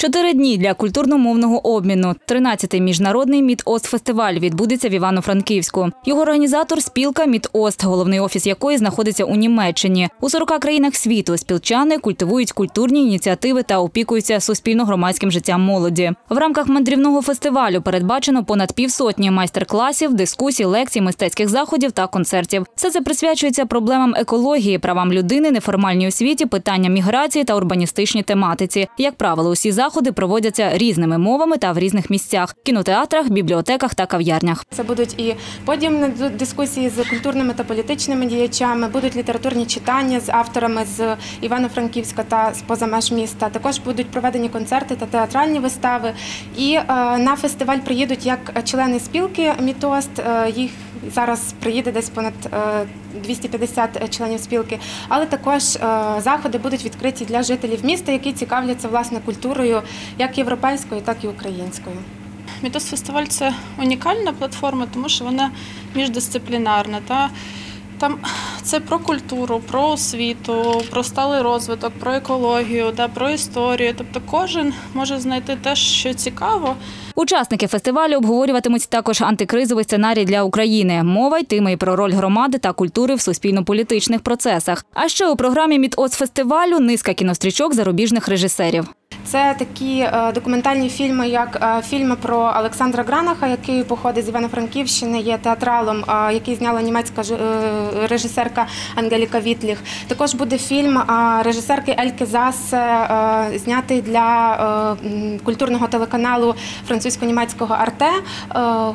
Чотири дні для культурно-мовного обміну. 13-й міжнародний Мідост-фестиваль відбудеться в Івано-Франківську. Його організатор спілка Мідост, головний офіс якої знаходиться у Німеччині. У 40 країнах світу спілчани культивують культурні ініціативи та опікуються суспільно-громадським життям молоді. В рамках мандрівного фестивалю передбачено понад півсотні майстер-класів, дискусій, лекцій, мистецьких заходів та концертів. Все це присвячується проблемам екології, правам людини, неформальній освіті, питанням міграції та урбаністичній тематиці. Як правило, усі заходи проводяться різними мовами та в різних місцях кінотеатрах, бібліотеках та кав'ярнях. Це будуть і подіумні дискусії з культурними та політичними діячами, будуть літературні читання з авторами з Івано-Франківська та з поза меж міста. Також будуть проведені концерти та театральні вистави. І е, на фестиваль приїдуть як члени спілки Мітост. е, їх зараз приїде десь понад е, 250 членів спілки, але також е, заходи будуть відкриті для жителів міста, які цікавляться власне культурою, як європейською, так і українською. Мітос фестиваль це унікальна платформа, тому що вона міждисциплінарна. Та там це про культуру, про освіту, про сталий розвиток, про екологію, та про історію. Тобто кожен може знайти те, що цікаво. Учасники фестивалю обговорюватимуть також антикризовий сценарій для України. Мова йтиме і про роль громади та культури в суспільно-політичних процесах. А ще у програмі Мідоц-фестивалю низка кінострічок зарубіжних режисерів. Це такі е, документальні фільми, як е, фільми про Олександра Гранаха, який походить з Івано-Франківщини, є театралом, е, який зняла німецька режисерка Ангеліка Вітліх. Також буде фільм режисерки Ельки Засе, е, знятий для культурного телеканалу французько-німецького Арте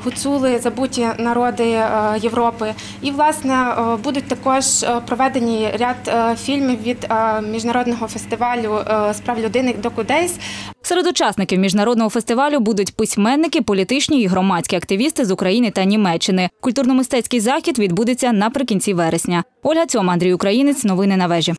Гуцули Забуті народи Європи. І власне будуть також проведені ряд фільмів від міжнародного фестивалю е, з прав людини «Докудейс», Серед учасників міжнародного фестивалю будуть письменники, політичні і громадські активісти з України та Німеччини. Культурно-мистецький захід відбудеться наприкінці вересня. Ольга Цьома, Андрій Українець. Новини на вежі.